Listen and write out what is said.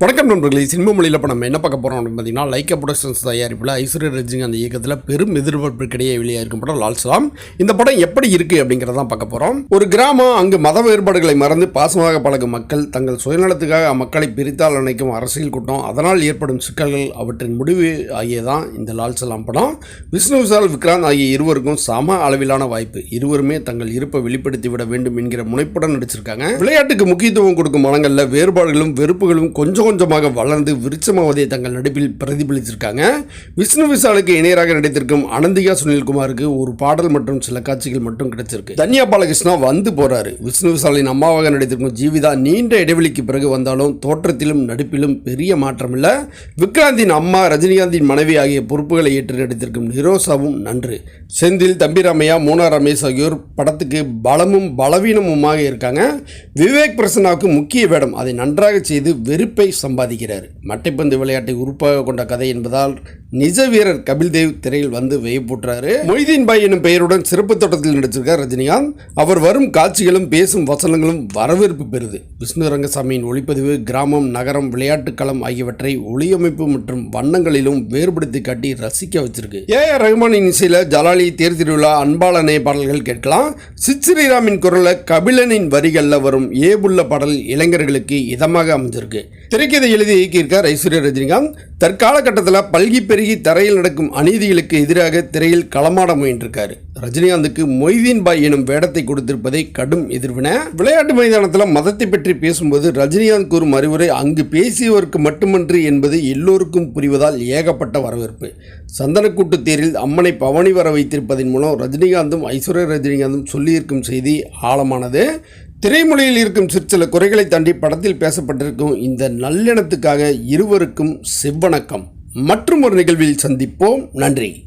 வணக்கம் நண்பர்களே சினிமா மொழியில் இப்போ நம்ம என்ன பார்க்க போகிறோம் அப்படின்னு பார்த்தீங்கன்னா லைக்கா ப்ரொடக்ஷன்ஸ் தயாரிப்பில் ஐஸ்வர்யா ரஜினி அந்த இயக்கத்தில் பெரும் எதிர்பார்ப்பிற்கிடையே வெளியாகிருக்கும் படம் லால் சலாம். இந்த படம் எப்படி இருக்குது அப்படிங்கிறதான் பார்க்க போகிறோம் ஒரு கிராமம் அங்கு மத வேறுபாடுகளை மறந்து பாசமாக பழகும் மக்கள் தங்கள் சுயநலத்துக்காக மக்களை பிரித்தால் நினைக்கும் அரசியல் கூட்டம் அதனால் ஏற்படும் சிக்கல்கள் அவற்றின் முடிவு ஆகியதான் இந்த லால் சலாம் படம். விஷ்ணு விசால் விக்ராந்த் ஆகிய இருவருக்கும் சம அளவிலான வாய்ப்பு. இருவருமே தங்கள் இருப்பை வெளிப்படுத்தி விட வேண்டும் என்கிற முனைப்புடன் நடிச்சிருக்காங்க. விளையாட்டுக்கு முக்கியத்துவம் கொடுக்கும் மனங்களில் வேறுபாடுகளும் வெறுப்புகளும் கொஞ்சம் கொஞ்சமாக வளர்ந்து விருட்சமாவதை தங்கள் நடிப்பில் பிரதிபலிச்சிருக்காங்க விஷ்ணு விஷாலுக்கு இணையராக நடித்திருக்கும் அனந்தியா சுனில்குமாருக்கு ஒரு பாடல் மற்றும் சில காட்சிகள் மட்டும் கிடைச்சிருக்கு. தன்யா பாலகிருஷ்ணா வந்து போறாரு. விஷ்ணு விஷாலின் அம்மாவாக நடித்திருக்கும் ஜீவிதா நீண்ட இடைவெளிக்கு பிறகு வந்தாலும் தோற்றத்திலும் நடிப்பிலும் பெரிய மாற்றம் இல்லை விக்ராந்தின் அம்மா ரஜினிகாந்தின் மனைவி ஆகிய பொறுப்புகளை ஏற்று நடித்திருக்கும் நிரோசாவும் நன்று. செந்தில் தம்பிராமையா மோனா ரமேஷ் ஆகியோர் படத்துக்கு பலமும் பலவீனமுமாக இருக்காங்க. விவேக் பிரசன்னாவுக்கு முக்கிய வேடம் அதை நன்றாக செய்து வெறுப்பை சம்பாதிக்கிறார். மட்டைப்பந்து விளையாட்டை உறுப்பாக கொண்ட கதை என்பதால் நிஜ வீரர் கபில் தேவ் திரையில் வந்து வெய்யப்பூட்டுறாரு மொய்தீன் பாய் எனும் பெயருடன் சிறப்பு தோட்டத்தில் நடிச்சிருக்கார் ரஜினிகாந்த். அவர் வரும் காட்சிகளும் பேசும் வசனங்களும் வரவேற்பு பெறுது. விஷ்ணு ரங்கசாமியின் ஒளிப்பதிவு கிராமம் நகரம் விளையாட்டுக் களம் ஆகியவற்றை ஒளியமைப்பு மற்றும் வண்ணங்களிலும் வேறுபடுத்தி காட்டி ரசிக்க வச்சிருக்கு. ஏ ஆர் ரஹ்மானின் இசையில் ஜலாலி தேர் திருவிழா அன்பாளனே பாடல்கள் கேட்கலாம். சித் ஸ்ரீராமின் குரல்ல கபிலனின் வரிகளில் வரும் ஏபுள்ள பாடல் இளைஞர்களுக்கு இதமாக அமைஞ்சிருக்கு. திரைக்கதை எழுதி இயக்கியிருக்கார் ஐஸ்வர்யா ரஜினிகாந்த். தற்காலகட்டத்தில் பல்கி பெருகி தரையில் நடக்கும் அநீதிகளுக்கு எதிராக திரையில் களமாட முயன்றிருக்காரு. ரஜினிகாந்துக்கு மொய்தீன் பாய் எனும் வேடத்தை கொடுத்திருப்பதை கடும் எதிர்வின. விளையாட்டு மைதானத்தில் மதத்தை பற்றி பேசும்போது ரஜினிகாந்த் கூறும் அறிவுரை அங்கு பேசியவருக்கு மட்டுமன்று என்பது எல்லோருக்கும் புரிவதால் ஏகப்பட்ட வரவேற்பு. சந்தனக்கூட்டு தேரில் அம்மனை பவனி வர வைத்திருப்பதன் மூலம் ரஜினிகாந்தும் ஐஸ்வர்யா ரஜினிகாந்தும் சொல்லியிருக்கும் செய்தி ஆழமானது. திரைமொழியில் இருக்கும் சிற்சில குறைகளை தாண்டி படத்தில் பேசப்பட்டிருக்கும் இந்த நல்லெண்ணத்துக்காக இருவருக்கும் செவ்வணக்கம். மற்றும் ஒரு நிகழ்வில் சந்திப்போம். நன்றி.